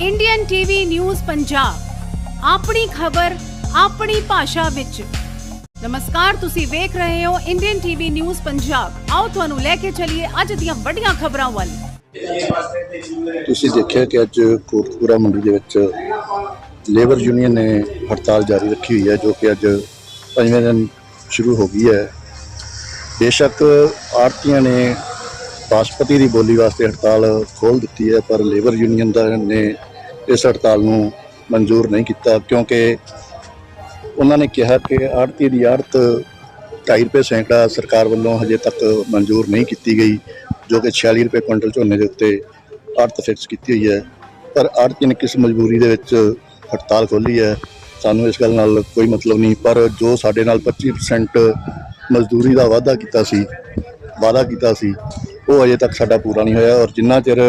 Indian TV news Punjab ਆਪਣੀ ਖਬਰ, ਆਪਣੀ ਭਾਸ਼ਾ ਵਿੱਚ। ਨਮਸਕਾਰ, ਤੁਸੀਂ ਵੇਖ ਰਹੇ ਹੋ ਇੰਡੀਅਨ ਟੀਵੀ ਨਿਊਜ਼ ਪੰਜਾਬ ਆਓ ਤੁਹਾਨੂੰ ਲੈ ਕੇ ਚੱਲੀਏ ਅੱਜ ਦੀਆਂ ਵੱਡੀਆਂ ਖਬਰਾਂ ਵੱਲ। ਤੁਸੀਂ ਦੇਖਿਆ ਕਿ ਅੱਜ ਕੋਟਕਪੂਰਾ ਮੰਡੀ ਦੇ ਵਿੱਚ ਲੇਬਰ ਯੂਨੀਅਨ ਨੇ ਹੜਤਾਲ ਜਾਰੀ ਰੱਖੀ ਹੋਈ ਹੈ, ਜੋ ਕਿ ਅੱਜ ਪੰਜਵੇਂ ਦਿਨ ਸ਼ੁਰੂ ਹੋ ਗਈ ਹੈ। ਬੇਸ਼ੱਕ ਆਰਤੀਆਂ ਨੇ ਰਾਸ਼ਟਰਪਤੀ ਦੀ ਬੋਲੀ ਵਾਸਤੇ ਹੜਤਾਲ ਖੋਲ ਦਿੱਤੀ ਹੈ, ਪਰ ਲੇਬਰ ਯੂਨੀਅਨ ਦਾ ਨੇ ਇਸ ਹੜਤਾਲ ਨੂੰ ਮਨਜ਼ੂਰ ਨਹੀਂ ਕੀਤਾ ਕਿਉਂਕਿ ਉਹਨਾਂ ਨੇ ਕਿਹਾ ਕਿ ਆੜਤੀ ਦੀ ਆੜਤ 2.5 ਰੁਪਏ ਸੈਂਕੜਾ ਸਰਕਾਰ ਵੱਲੋਂ ਹਜੇ ਤੱਕ ਮਨਜ਼ੂਰ ਨਹੀਂ ਕੀਤੀ ਗਈ, ਜੋ ਕਿ 46 ਰੁਪਏ ਕੁਇੰਟਲ ਝੋਨੇ ਦੇ ਉੱਤੇ ਆੜਤ ਫਿਕਸ ਕੀਤੀ ਹੋਈ ਹੈ। ਪਰ ਆੜਤੀ ਨੇ ਕਿਸ ਮਜਬੂਰੀ ਦੇ ਵਿੱਚ ਹੜਤਾਲ ਖੋਲੀ ਹੈ, ਸਾਨੂੰ ਇਸ ਗੱਲ ਨਾਲ ਕੋਈ ਮਤਲਬ ਨਹੀਂ। ਪਰ ਜੋ ਸਾਡੇ ਨਾਲ 25% ਮਜ਼ਦੂਰੀ ਦਾ ਵਾਅਦਾ ਕੀਤਾ ਸੀ, ਵਾਅਦਾ ਕੀਤਾ ਸੀ, ਉਹ ਅਜੇ ਤੱਕ ਸਾਡਾ ਪੂਰਾ ਨਹੀਂ ਹੋਇਆ ਔਰ ਜਿੰਨਾ ਚਿਰ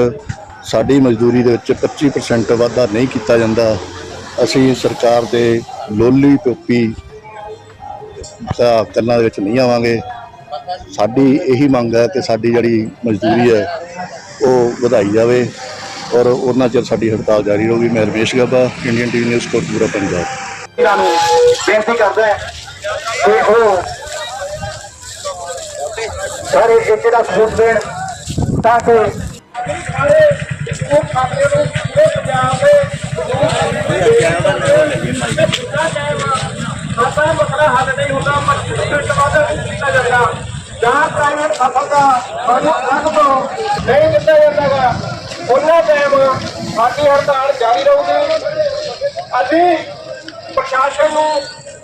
ਸਾਡੀ ਮਜ਼ਦੂਰੀ ਦੇ ਵਿੱਚ 25% ਵਾਧਾ ਨਹੀਂ ਕੀਤਾ ਜਾਂਦਾ। ਅਸੀਂ ਸਰਕਾਰ ਦੇ ਲੋਲੀ ਟੋਪੀ ਦਾ ਕੰਨਾਂ ਦੇ ਵਿੱਚ ਨਹੀਂ ਆਵਾਂਗੇ। ਸਾਡੀ ਇਹੀ ਮੰਗ ਹੈ ਕਿ ਸਾਡੀ ਜਿਹੜੀ ਮਜ਼ਦੂਰੀ ਹੈ, ਉਹ ਵਧਾਈ ਜਾਵੇ ਔਰ ਉਹਨਾਂ ਚਿਰ ਸਾਡੀ ਹੜਤਾਲ ਜਾਰੀ ਰਹੂਗੀ। ਮੈਂ Ramesh Gabba, Indian TV news Kotpura Punjab. ਇਹਨਾਂ ਨੂੰ ਬੇਨਤੀ ਕਰਦਾ ਹੈ ਕਿ ਉਹ ਸਾਰੇ ਇੱਕ ਦਾ ਸਬੂਤ ਦੇਣ ਤਾਂ ਕਿ ਸਾਡਾ ਮਸਲਾ ਹੱਲ ਨਹੀਂ ਹੁੰਦਾ ਮਸਲਾ ਬਾਅਦ ਕੀਤਾ ਜਾਂਦਾ ਜਾਂ ਪ੍ਰਾਈਵੇਟ ਫਸਲ ਸਾਨੂੰ ਅੱਗ ਤੋਂ ਨਹੀਂ ਦਿੱਤਾ ਜਾਂਦਾਗਾ ਉਹਨਾਂ ਟਾਈਮ ਸਾਡੀ ਹੜਤਾਲ ਜਾਰੀ ਰਹੂਗੀ ਅਸੀਂ ਪ੍ਰਸ਼ਾਸਨ ਨੂੰ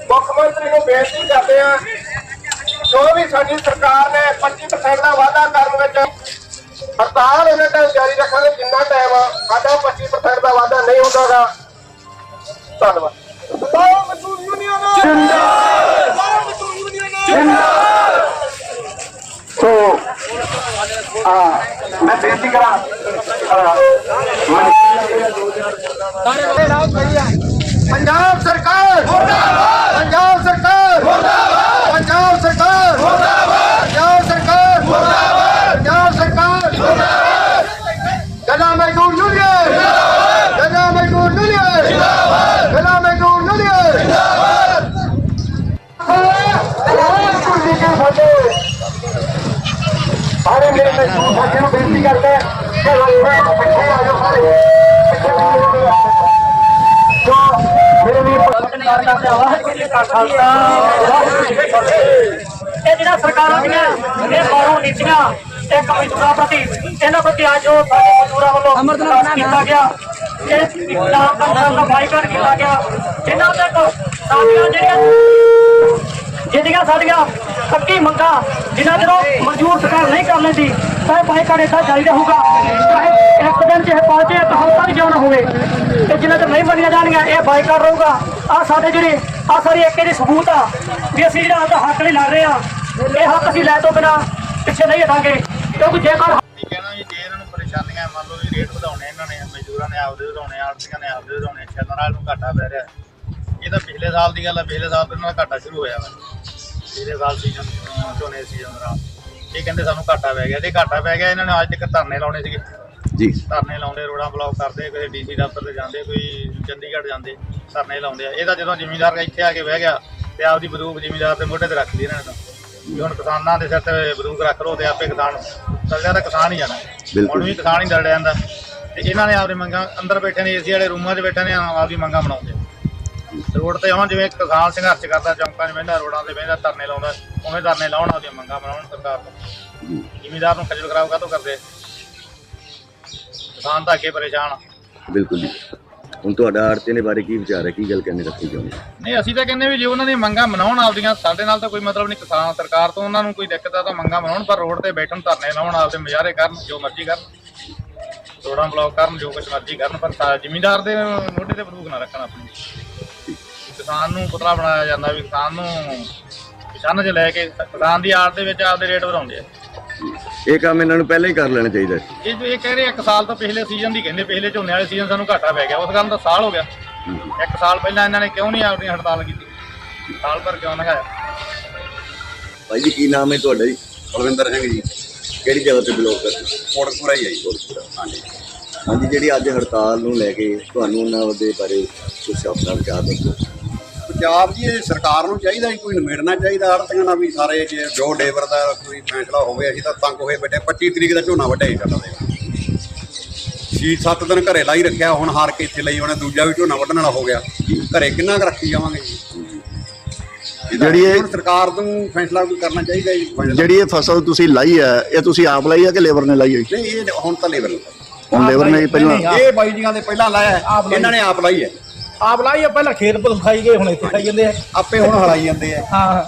ਮੁੱਖ ਮੰਤਰੀ ਨੂੰ ਬੇਨਤੀ ਕਰਦੇ ਹਾਂ ਜੋ ਵੀ ਸਾਡੀ ਸਰਕਾਰ ਨੇ 25% ਦਾ ਵਾਅਦਾ ਕਰਨ ਵਿੱਚ ਹੜਤਾਲ ਉਹਨਾਂ ਟਾਈਮ ਜਾਰੀ ਰੱਖਾਂਗੇ ਜਿੰਨਾ ਟਾਈਮ ਸਾਡਾ 25% ਦਾ ਵਾਅਦਾ ਨਹੀਂ ਹੁੰਦਾਗਾ। ਧੰਨਵਾਦ। ਜਿੰਦਾਬਾਦ ਮਜ਼ਦੂਰ ਯੂਨੀਅਨ ਜਿੰਦਾਬਾਦ! ਮਜ਼ਦੂਰ ਯੂਨੀਅਨ ਸੋ ਆ ਮੈਂ ਬੇਨਤੀ ਕਰਾਂ ਆ, ਪੰਜਾਬ ਸਰਕਾਰ ਮੁਰਦਾਬਾਦ ਪੰਜਾਬ ਸਰਕਾਰ ਮੁਰਦਾਬਾਦ ਪੰਜਾਬ ਸਰਕਾਰ ਮੁਰਦਾਬਾਦ ਪੰਜਾਬ ਸਰਕਾਰ ਮੁਰਦਾਬਾਦ ਪੰਜਾਬ ਸਰਕਾਰ ਮੁਰਦਾਬਾਦ ਜਨਾ ਮਜ਼ਦੂਰ ਯੂਨੀਅਨ ਜਿੰਦਾਬਾਦ ਜਨਾ ਮਜ਼ਦੂਰ ਯੂਨੀਅਨ ਜਿੰਦਾਬਾਦ ਜਨਾ ਮਜ਼ਦੂਰ ਯੂਨੀਅਨ ਜਿੰਦਾਬਾਦ ਸਾਰੇ ਮੇਰੇ ਮਜ਼ਦੂਰ ਸਾਥੀਆਂ ਨੂੰ ਬੇਨਤੀ ਕਰਦਾ ਹੈ ਕਿ ਲੋਕਾਂ ਪਿੱਛੇ ਆ ਜਾਓ ਸਾਰੇ ਪਿੱਛੇ ਆ ਜਾਓ ਜੋ ਮੇਰੇ ਵੀ ਪੱਤਰਕਾਰ ਕਰਦੇ ਵਾਹਿਗੁਰੂ ਜੀ ਕਾ ਖਾਲਸਾ ਵਾਹਿਗੁਰੂ ਜੀ ਕੀ ਫਤਿਹ ਇਹ ਜਿਹੜਾ ਸਰਕਾਰਾਂ ਦੀਆਂ ਇਹ ਬਾਹਰੋਂ ਨੀਤੀਆਂ ਇਹ ਕਮਜ਼ੋਰਾਂ ਪ੍ਰਤੀ ਇਹਨਾਂ ਪ੍ਰਤੀ ਅੱਜ ਜੋ ਸਾਡੇ ਮਜ਼ਦੂਰਾਂ ਵੱਲੋਂ ਅਮਰਦਨਾਥ ਕੀਤਾ ਗਿਆ ਇਹ ਨਾਮ ਦਾ ਦਾ ਬਾਈਕਾਟ ਕੀਤਾ ਗਿਆ ਜਿਨ੍ਹਾਂ ਤੱਕ ਸਾਡੀਆਂ ਜਿਹੜੀਆਂ ਜਿਹੜੀਆਂ ਸਾਡੀਆਂ ਪੱਕੀ ਮੰਗਾਂ ਜਿਨ੍ਹਾਂ ਚਿਰ ਉਹ ਮਨਜ਼ੂਰ ਸਰਕਾਰ ਨਹੀਂ ਕਰ ਲੈਂਦੀ ਤਾਂ ਇਹ ਬਾਈਕਾਟ ਏਦਾਂ ਜਾਰੀ ਰਹੂਗਾ ਚਾਹੇ ਇੱਕ ਦਿਨ ਚ ਇਹ ਪਹੁੰਚੇ ਇੱਕ ਹਫ਼ਤਾ ਵੀ ਕਿਉਂ ਨਾ ਹੋਵੇ ਤੇ ਜਿਨ੍ਹਾਂ ਤੇ ਨਹੀਂ ਮੰਨੀਆਂ ਜਾਣਗੀਆਂ ਇਹ ਬਾਈਕਾਟ ਰਹੂਗਾ। ਆ ਸਾਡੇ ਜਿਹੜੇ ਆ ਸਾਰੀ ਇੱਕ ਇਹਦੀ ਸਬੂਤ ਆ ਵੀ ਅਸੀਂ ਜਿਹੜਾ ਆਪਦਾ ਹੱਕ ਲਈ ਲੜ ਰਹੇ ਆ, ਇਹ ਹੱਕ ਅਸੀਂ ਲੈ ਤੋਂ ਬਿਨਾ ਪਿੱਛੇ ਨਹੀਂ ਹਟਾਂਗੇ। ਕਿਉਂਕਿ ਜੇਕਰ ਕਹਿਣਾ ਜੀ, ਜੇ ਇਹਨਾਂ ਨੂੰ ਪਰੇਸ਼ਾਨੀਆਂ, ਮੰਨ ਲਓ ਜੀ ਰੇਟ ਵਧਾਉਣੇ ਇਹਨਾਂ ਨੇ, ਮਜ਼ਦੂਰਾਂ ਨੇ ਆਪਦੇ ਵਧਾਉਣੇ, ਆੜਤੀਆਂ ਨੇ ਆਪਦੇ ਵਧਾਉਣੇ ਛੱਲਣ ਵਾਲ ਨੂੰ ਘਾਟਾ ਪੈ ਰਿਹਾ। ਇਹ ਤਾਂ ਪਿਛਲੇ ਸਾਲ ਦੀ ਗੱਲ ਹੈ ਪਿਛਲੇ ਸਾਲ ਤੋਂ ਇਹਨਾਂ ਦਾ ਘਾਟਾ ਸ਼ੁਰੂ ਹੋਇਆ ਵਾ। ਪਿਛਲੇ ਸਾਲ ਸੀਜ਼ਨ ਝੋਨੇ ਸੀਜ਼ਨ ਦਾ ਇਹ ਕਹਿੰਦੇ ਸਾਨੂੰ ਘਾਟਾ ਪੈ ਗਿਆ। ਤੇ ਘਾਟਾ ਪੈ ਗਿਆ, ਇਹਨਾਂ ਨੇ ਅੱਜ ਤੱਕ ਧਰਨੇ ਲਾਉਣੇ ਸੀਗੇ। ਜੀ। ਧਰਨੇ ਲਾਉਂਦੇ ਰੋਡਾਂ ਬਲੌਕ ਕਰਦੇ ਕਿਸੇ ਡੀਸੀ ਦਫ਼ਤਰ ਤੇ ਜਾਂਦੇ ਕੋਈ ਚੰਡੀਗੜ੍ਹ ਜਾਂਦੇ ਧਰਨੇ ਲਾਉਂਦੇ ਆ। ਇਹ ਤਾਂ ਜਦੋਂ ਜ਼ਿਮੀਂਦਾਰ ਇੱਥੇ ਆ ਕੇ ਬਹਿ ਗਿਆ ਤੇ ਆਪਦੀ ਬੰਦੂਕ ਜ਼ਿਮੀਂਦਾਰ ਦੇ ਮੋਢੇ ਤੇ ਰੱਖ ਲਈ ਇਹਨਾਂ ਨੇ ਤਾਂ। ਵੀ ਹੁਣ ਕਿਸਾਨਾਂ ਦੇ ਸਿਰ ਤੇ ਬੰਦੂਕ ਰੱਖ ਲਓ ਤੇ ਆਪੇ ਕਿਸਾਨ ਚੱਲਿਆ ਤਾਂ ਕਿਸਾਨ ਹੀ ਜਾਣਾ। ਹੁਣ ਵੀ ਕਿਸਾਨ ਹੀ ਦਰੜ ਜਾਂਦਾ। ਤੇ ਇਹਨਾਂ ਨੇ ਆਪਦੀ ਮੰਗਾਂ ਅੰਦਰ ਬੈਠੇ ਨੇ ਏਸੀ ਵਾਲੇ ਰੂਮਾਂ 'ਚ ਬੈਠੇ ਨੇ ਆਪਦੀ ਮੰਗਾਂ ਬਣਾਉਂਦੇ ਰੋਡ ਤੇ ਹੁਣ ਜਿਵੇਂ ਕਿਸਾਨ ਸੰਘਰਸ਼ ਕਰਦਾ ਚੌਂਕਾਂ 'ਚ ਬਹਿੰਦਾ ਰੋਡਾਂ ਤੇ ਬਹਿੰਦਾ ਧਰਨੇ ਲਾਉਂਦਾ ਉਵੇਂ ਧਰਨੇ ਲਾਉਣ ਆਪਦੀਆਂ ਮੰਗਾਂ ਬਣਾਉਣ ਸਰਕਾਰ ਤੋਂ ਜ਼ਿਮੀਂਦਾਰ ਨੂੰ ਖੱਜਲ ਖਰਾਬ ਕਾਹਤੋਂ ਕਰਦੇ ਕਿਸਾਨ ਤਾਂ ਅੱਗੇ ਪਰੇਸ਼ਾਨ ਆ। ਬਿਲਕੁਲ ਜੀ। ਹੁਣ ਤੁਹਾਡਾ ਆੜਤੀ ਦੇ ਬਾਰੇ ਕੀ ਵਿਚਾਰ ਹੈ? ਕੀ ਗੱਲ ਕਹਿਣੀ ਰੱਖੀ ਚਾਹੁੰਦੇ ਨਹੀਂ ਅਸੀਂ ਤਾਂ ਕਹਿੰਦੇ ਵੀ ਜੇ ਉਹਨਾਂ ਦੀਆਂ ਮੰਗਾਂ ਮਨਾਉਣ ਆਪਦੀਆਂ ਸਾਡੇ ਨਾਲ ਤਾਂ ਕੋਈ ਮਤਲਬ ਨਹੀਂ ਕਿਸਾਨ ਸਰਕਾਰ ਤੋਂ ਉਹਨਾਂ ਨੂੰ ਕੋਈ ਦਿੱਕਤ ਆ ਤਾਂ ਮੰਗਾਂ ਮਨਾਉਣ ਪਰ ਰੋਡ ਤੇ ਬੈਠਣ ਧਰਨੇ ਲਾਉਣ ਆਪਦੇ ਮੁਜ਼ਾਹਰੇ ਕਰਨ ਜੋ ਮਰਜ਼ੀ ਕਰਨ। ਰੋਡਾਂ ਬਲੌਕ ਕਰਨ ਜੋ ਕੁਝ ਮਰਜ਼ੀ ਕਰਨ ਪਰ ਸਾ- ਜ਼ਿਮੀਂਦਾਰ ਦੇ ਮੋਢੇ ਤੇ ਬੰਦੂਕ ਨਾ ਰੱਖਣ ਆਪਣੀ। ਕਿਸਾਨ ਨੂੰ ਪੁਤਲਾ ਬਣਾਇਆ ਜਾਂਦਾ ਵੀ ਕਿਸਾਨ ਨੂੰ ਕਿਸਾਨ 'ਚ ਲੈ ਕੇ ਕਿਸਾਨ ਦੀ ਆੜ ਦੇ ਵਿੱਚ ਆਪਦੇ ਰੇਟ ਵਧਾਉਂਦੇ ਆ। ਇਹ ਕੰਮ ਇਹਨਾਂ ਨੂੰ ਪਹਿਲਾਂ ਹੀ ਕਰ ਲੈਣਾ ਚਾਹੀਦਾ ਸੀ ਇਹ ਜੋ ਇਹ ਕਹਿ ਰਹੇ ਇੱਕ ਸਾਲ ਤੋਂ ਪਿਛਲੇ ਸੀਜ਼ਨ ਦੀ ਕਹਿੰਦੇ ਪਿਛਲੇ ਝੋਨੇ ਵਾਲੇ ਸੀਜ਼ਨ ਸਾਨੂੰ ਘਾਟਾ ਪੈ ਗਿਆ। ਉਸ ਗੱਲ ਦਾ ਸਾਲ ਹੋ ਗਿਆ। ਇੱਕ ਸਾਲ ਪਹਿਲਾਂ ਇਹਨਾਂ ਨੇ ਕਿਉਂ ਨਹੀਂ ਆਪਣੀ ਹੜਤਾਲ ਕੀਤੀ? ਸਾਲ ਭਰ ਕਿਉਂ ਲੰਘਾਇਆ ਭਾਈ ਜੀ ਕੀ ਨਾਮ ਹੈ ਤੁਹਾਡਾ ਜੀ? ਬਲਵਿੰਦਰ ਸਿੰਘ ਜੀ। ਕਿਹੜੀ ਜਗ੍ਹਾ ਤੇ ਬਿਲੋਂਗ ਕਰਦੇ? ਕੋਟਕਪੂਰਾ ਹੀ ਹੈ ਜੀ। ਕੋਟਕਪੂਰਾ ਹਾਂਜੀ। ਹਾਂਜੀ ਜਿਹੜੀ ਅੱਜ ਹੜਤਾਲ ਨੂੰ ਲੈ ਕੇ ਤੁਹਾਨੂੰ ਉਹਨਾਂ ਦੇ ਬਾਰੇ ਕੁਝ ਆਪਣਾ ਵਿਚਾਰ ਦੱਸੋ। ਪੰਜਾਬ ਦੀ ਇਹ ਸਰਕਾਰ ਨੂੰ ਚਾਹੀਦਾ ਹੀ ਕੋਈ ਨਿਮੇੜਨਾ ਚਾਹੀਦਾ ਆੜਤੀਆਂ ਨਾਲ ਵੀ ਸਾਰੇ ਜੇ ਜੋ ਲੇਬਰ ਦਾ ਕੋਈ ਫੈਸਲਾ ਹੋਵੇ ਅਸੀਂ ਤਾਂ ਤੰਗ ਹੋਏ ਬੈਠੇ 25 ਤਰੀਕ ਦਾ ਝੋਨਾ ਵੱਢਿਆ ਹੀ ਸਾਡਾ। ਦੇ ਛੇ ਸੱਤ ਦਿਨ ਘਰੇ ਲਾਈ ਰੱਖਿਆ ਹੁਣ ਹਾਰ ਕੇ ਇੱਥੇ ਲਈ ਉਹਨੇ ਦੂਜਾ ਵੀ ਝੋਨਾ ਵੱਢਣ ਵਾਲਾ ਹੋ ਗਿਆ। ਘਰੇ ਕਿੰਨਾ ਕੁ ਰੱਖੀ ਜਾਵਾਂਗੇ ਜਿਹੜੀ ਇਹ- ਸਰਕਾਰ ਨੂੰ ਫੈਸਲਾ ਕੋਈ ਕਰਨਾ ਚਾਹੀਦਾ ਜੀ ਜਿਹੜੀ ਇਹ ਫਸਲ ਤੁਸੀਂ ਲਾਈ ਹੈ ਇਹ ਤੁਸੀਂ ਆਪ ਲਾਈ ਹੈ ਕਿ ਲੇਬਰ ਨੇ ਲਾਈ ਹੋਈ ਨਹੀਂ ਇਹ ਹੁਣ ਤਾਂ ਲੇਬਰ ਹੁਣ ਲੇਬਰ ਨੇ ਪਹਿਲਾਂ ਇਹ ਬਾਈ ਜੀਆਂ ਦੇ ਪਹਿਲਾਂ ਲਾਇਆ। ਇਹਨਾਂ ਨੇ ਆਪ ਲਾਈ ਹੈ। ਆਪ ਲਾਈ ਆ ਪਹਿਲਾਂ ਖੇਤ ਪਰ ਖਾਈ ਗਏ ਹੁਣ ਇੱਥੇ ਖਾਈ ਜਾਂਦੇ ਆ। ਆਪੇ ਹੁਣ ਹਲਾਈ ਜਾਂਦੇ ਆ। ਹਾਂ।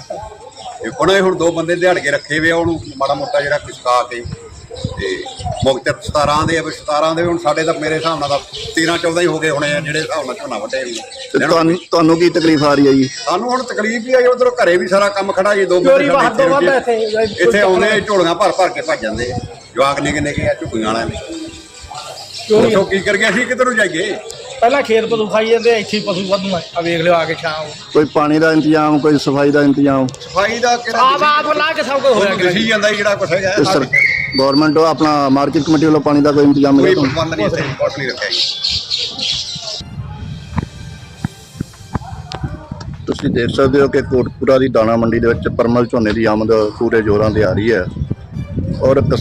ਤੇ ਹੁਣ ਇਹ ਹੁਣ ਦੋ ਬੰਦੇ ਦਿਹਾੜ ਕੇ ਰੱਖੇ ਵੇ ਆ ਉਹਨੂੰ ਮਾੜਾ ਮੋਟਾ ਜਿਹੜਾ ਖਾ ਕੇ ਤੇ ਮੁਕਤਰ 17 ਦੇ ਆ ਵੀ 17 ਦੇ ਹੁਣ ਸਾਡੇ ਤਾਂ ਮੇਰੇ ਹਿਸਾਬ ਨਾਲ ਤਾਂ 13 14 ਹੀ ਹੋ ਗਏ ਹੋਣੇ ਆ ਜਿਹੜੇ ਹਿਸਾਬ ਨਾਲ ਝੋਨਾ ਵੱਢੇ ਵੀ ਤੇ ਤੁਹਾਨੂੰ ਤੁਹਾਨੂੰ ਕੀ ਤਕਲੀਫ ਆ ਰਹੀ ਹੈ ਜੀ? ਸਾਨੂੰ ਹੁਣ ਤਕਲੀਫ ਹੀ ਆਈ ਉਧਰੋਂ ਘਰੇ ਵੀ ਸਾਰਾ ਕੰਮ ਖੜਾ ਜੀ ਦੋ ਚੋਰੀ ਵੱਧ ਤੋਂ ਵੱਧ ਇੱਥੇ ਇੱਥੇ ਇੱਥੇ ਆਉਂਦੇ ਆ, ਝੋਲੀਆਂ ਭਰ ਭਰ ਕੇ ਭੱਜ ਜਾਂਦੇ ਆ। ਜਵਾਕ ਨਿੱਕੇ ਨਿੱਕੇ ਆ ਝੁੱਗੀਆਂ ਵਾਲਿਆਂ ਨੇ ਚੋਰੀ ਕੀ ਕਰ ਗਏ ਅਸੀਂ ਕਿੱਧਰ ਨੂੰ ਜਾਈਏ? ਪਹਿਲਾਂ ਖੇਤ ਪਸ਼ੂ ਖਾਈ ਜਾਂਦੇ ਆ, ਇੱਥੇ ਹੀ ਪਸ਼ੂ ਵਧੂ ਆ ਆਹ ਵੇਖ ਲਿਓ ਆ ਕੇ ਸ਼ਾਮ ਕੋਈ ਪਾਣੀ ਦਾ ਇੰਤਜ਼ਾਮ ਕੋਈ ਸਫ਼ਾਈ ਦਾ ਇੰਤਜ਼ਾਮ? ਸਫ਼ਾਈ ਦਾ ਕਿਹੜਾ ਆਪ ਆਪ ਲਾ ਕੇ ਸਭ ਕੁਝ ਹੋਇਆ ਤੁਹਾਨੂੰ ਦਿਸੀ ਜਾਂਦਾ ਜੀ ਜਿਹੜਾ ਕੁਛ ਹੈਗਾ। ਤੇ ਸਰ ਗਵਰਨਮੈਂਟ ਆਪਣਾ ਮਾਰਕੀਟ ਕਮੇਟੀ ਵੱਲੋਂ ਪਾਣੀ ਦਾ ਕੋਈ ਇੰਤਜ਼ਾਮ ਕੋਈ ਤੁਹਾਨੂੰ? ਪ੍ਰਬੰਧ ਨਹੀਂ ਇੱਥੇ ਕੁਛ ਨਹੀਂ ਰੱਖਿਆ ਜੀ। ਤੁਸੀਂ ਦੇਖ ਸਕਦੇ ਹੋ ਕਿ ਕੋਟਪੁਰਾ ਦੀ ਦਾਣਾ ਮੰਡੀ ਦੇ ਵਿੱਚ ਪਰਮਲ ਝੋਨੇ ਦੀ ਆਮਦ ਪੂਰੇ ਜ਼ੋਰਾਂ ਤੇ ਆ ਰਹੀ ਹੈ। ਔਰ